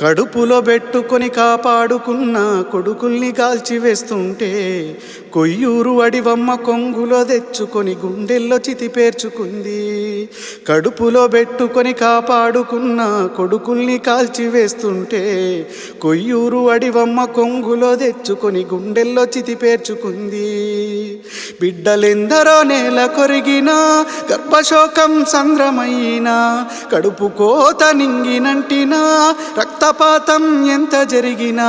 కడుపులో పెట్టుకొని కాపాడుకున్న కొడుకుల్ని కాల్చివేస్తుంటే కొయ్యూరు అడివమ్మ కొంగులో తెచ్చుకొని గుండెల్లో చితి పేర్చుకుంది. కడుపులో పెట్టుకొని కాపాడుకున్న కొడుకుల్ని కాల్చివేస్తుంటే కొయ్యూరు అడివమ్మ కొంగులో తెచ్చుకొని గుండెల్లో చితి పేర్చుకుంది. బిడ్డలెందరో నేల కొరిగినా గర్భశోకం సంద్రమైనా కడుపు కోత నింగినంటినా రక్త రక్తపాతం ఎంత జరిగినా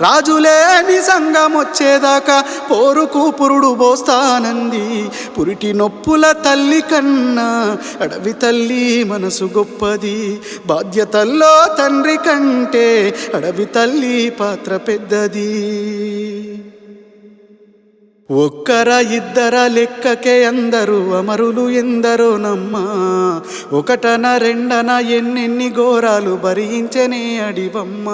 రాజులేని సంఘం వచ్చేదాకా పోరుకు పురుడు బోస్తానంది. పురిటి నొప్పుల తల్లి కన్నా అడవి తల్లి మనసు గొప్పది. బాధ్యతల్లో తండ్రి కంటే అడవి తల్లి పాత్ర పెద్దది. ఒక్కర ఇద్దర లెక్కకే అందరూ అమరులు ఎందరో నమ్మా. ఒకటన రెండన ఎన్నెన్ని ఘోరాలు భరించనే అడివమ్మ.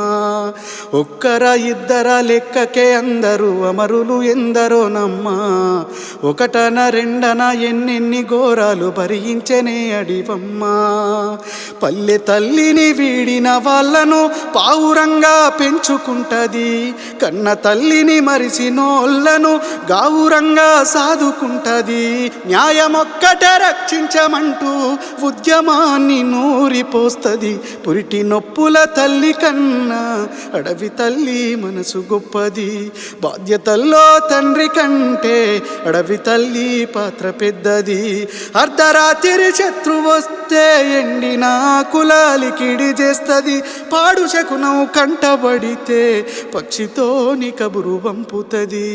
ఒక్కర ఇద్దర లెక్కకే అందరూ అమరులు ఎందరో నమ్మా. ఒకటన రెండన ఎన్నెన్ని ఘోరాలు భరించనే అడివమ్మా. పల్లె తల్లిని వీడిన వాళ్ళను పావురంగా పెంచుకుంటది. కన్న తల్లిని మరిసినోళ్ళను గావురంగా సాదుకుంటది. న్యాయమొక్కటే రక్షించమంటూ ఉద్యమాన్ని నూరిపోస్తది. పురిటి నొప్పుల తల్లి కన్నా అడవి తల్లి మనసు గొప్పది. బాధ్యతల్లో తండ్రి కంటే అడవి తల్లి పాత్ర పెద్దది. అర్ధరాత్రి శత్రు వస్తే ఎండిన కులాలికిడి చేస్తుంది. పాడు శకునం కంటబడితే పక్షితోని కబురు పంపుతుంది